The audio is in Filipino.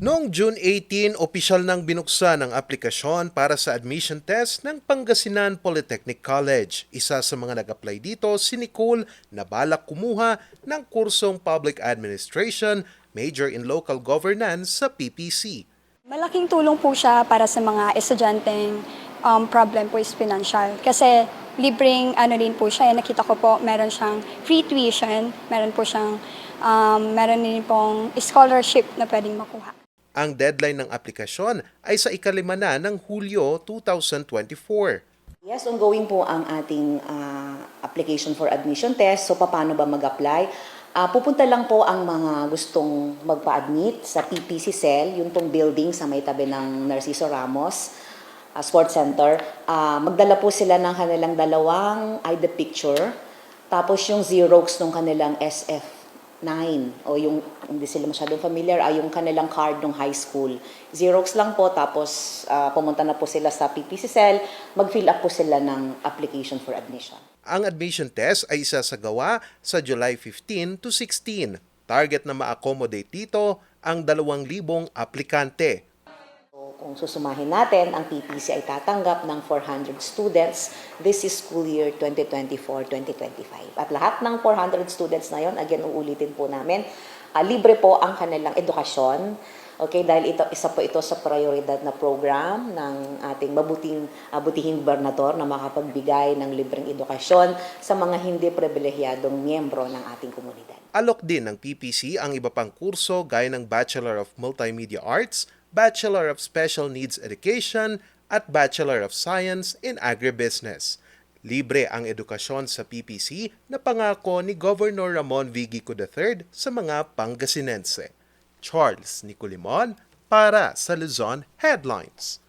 Noong June 18, opisyal nang binuksan ang aplikasyon para sa admission test ng Pangasinan Polytechnic College. Isa sa mga nag-apply dito si Nicole na balak kumuha ng kursong Public Administration, Major in Local Governance sa PPC. Malaking tulong po siya para sa mga estudyanteng um, problem po is financial. Kasi libreng ano din po siya. Eh, nakita ko po, meron siyang free tuition, meron po siyang, um, meron din pong scholarship na pwedeng makuha. Ang deadline ng aplikasyon ay sa ikalima na ng Hulyo 2024. Yes, ongoing po ang ating ah, application for admission test. So, paano ba mag-apply? Ah, pupunta lang po ang mga gustong magpa-admit sa PPC Cell, yung tong building sa may tabi ng Narciso Ramos ah, Sports Center. Ah, magdala po sila ng kanilang dalawang ID picture, tapos yung Xerox ng kanilang SF 9 o yung hindi sila masyadong familiar ay yung kanilang card ng high school. Xerox lang po tapos ah, pumunta na po sila sa PPC mag-fill up po sila ng application for admission. Ang admission test ay isasagawa sa July 15 to 16. Target na ma-accommodate dito ang 2,000 aplikante. Kung susumahin natin, ang PPC ay tatanggap ng 400 students this is school year 2024-2025. At lahat ng 400 students na yon, again, uulitin po namin, ah, libre po ang kanilang edukasyon. Okay, dahil ito isa po ito sa prioridad na program ng ating mabuting uh, butihing gobernador na makapagbigay ng libreng edukasyon sa mga hindi pribilehiyadong miyembro ng ating komunidad. Alok din ng PPC ang iba pang kurso gaya ng Bachelor of Multimedia Arts, Bachelor of Special Needs Education, at Bachelor of Science in Agribusiness. Libre ang edukasyon sa PPC na pangako ni Governor Ramon V. III sa mga Pangasinense. Charles Nicolimon para sa Luzon Headlines.